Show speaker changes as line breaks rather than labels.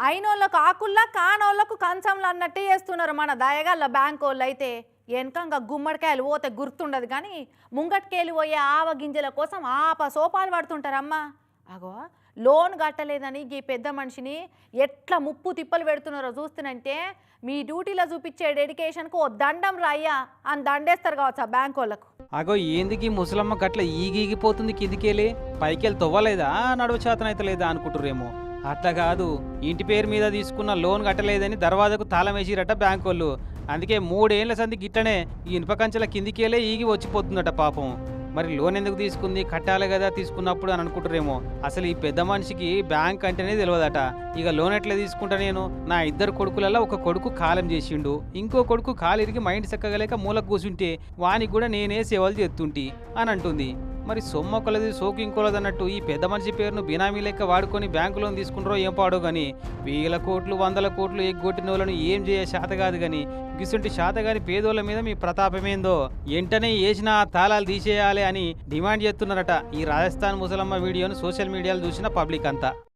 అయినోళ్ళకు ఆకుల్లా కానోళ్ళకు కంచంలు అన్నట్టే చేస్తున్నారు మన దయగల్ల బ్యాంక్ వాళ్ళు అయితే వెనకంగా గుమ్మడికాయలు పోతే గుర్తుండదు కానీ ముంగట్కేలు పోయే ఆవ గింజల కోసం ఆప సోపాలు పడుతుంటారమ్మా. అగో లోన్ కట్టలేదని ఈ పెద్ద మనిషిని ఎట్లా ముప్పు తిప్పలు పెడుతున్నారో చూస్తున్నంటే మీ డ్యూటీలో చూపించే డెడికేషన్కు ఓ దండం రాయ్యా అని దండేస్తారు కావచ్చు ఆ బ్యాంక్ వాళ్ళకు
అగో ఏందికి ముసలమ్మ గట్ల ఈగీగిపోతుంది కిందికెళ్ళి పైకెళ్ళి తవ్వలేదా? నడువు చేతనైతే లేదా అనుకుంటురేమో అట్లా కాదు. ఇంటి పేరు మీద తీసుకున్న లోన్ కట్టలేదని దర్వాజకు తాళం వేసిరట బ్యాంకు వాళ్ళు అందుకే మూడేళ్ళ సంధి గిట్టనే ఈ ఇనుప కంచెల కిందికెళ్ళే ఈగి వచ్చిపోతుందట పాపం. మరి లోన్ ఎందుకు తీసుకుంది? కట్టాలి కదా తీసుకున్నప్పుడు అని అనుకుంటారేమో. అసలు ఈ పెద్ద మనిషికి బ్యాంక్ అంటేనే తెలియదట ఇక లోన్ ఎట్లా తీసుకుంటా నేను? నా ఇద్దరు కొడుకులలో ఒక కొడుకు కాలం చేసిండు. ఇంకో కొడుకు కాలిరిగి మైండ్ సెక్కగలేక మూలకు కూర్చుంటే వానికి కూడా నేనే సేవలు చేస్తుంటి అని అంటుంది. మరి సొమ్ము కొలది సోకు ఇంకోలది అన్నట్టు ఈ పెద్ద మనిషి పేరును బినామీ లెక్క వాడుకొని బ్యాంకు లోన్ తీసుకుంటారో ఏం పాడో కానీ వేల కోట్లు వందల కోట్లు ఎగ్గొట్టిన వాళ్ళని ఏం చేయ శాత కాదు గాని గిసుంటి శాతగాని పేదోళ్ళ మీద మీ ప్రతాపమేందో వెంటనే వేసిన తాళాలు తీసేయాలి అని డిమాండ్ చేస్తున్నారట ఈ రాజస్థాన్ ముసలమ్మ వీడియోను సోషల్ మీడియాలో చూసిన పబ్లిక్ అంతా.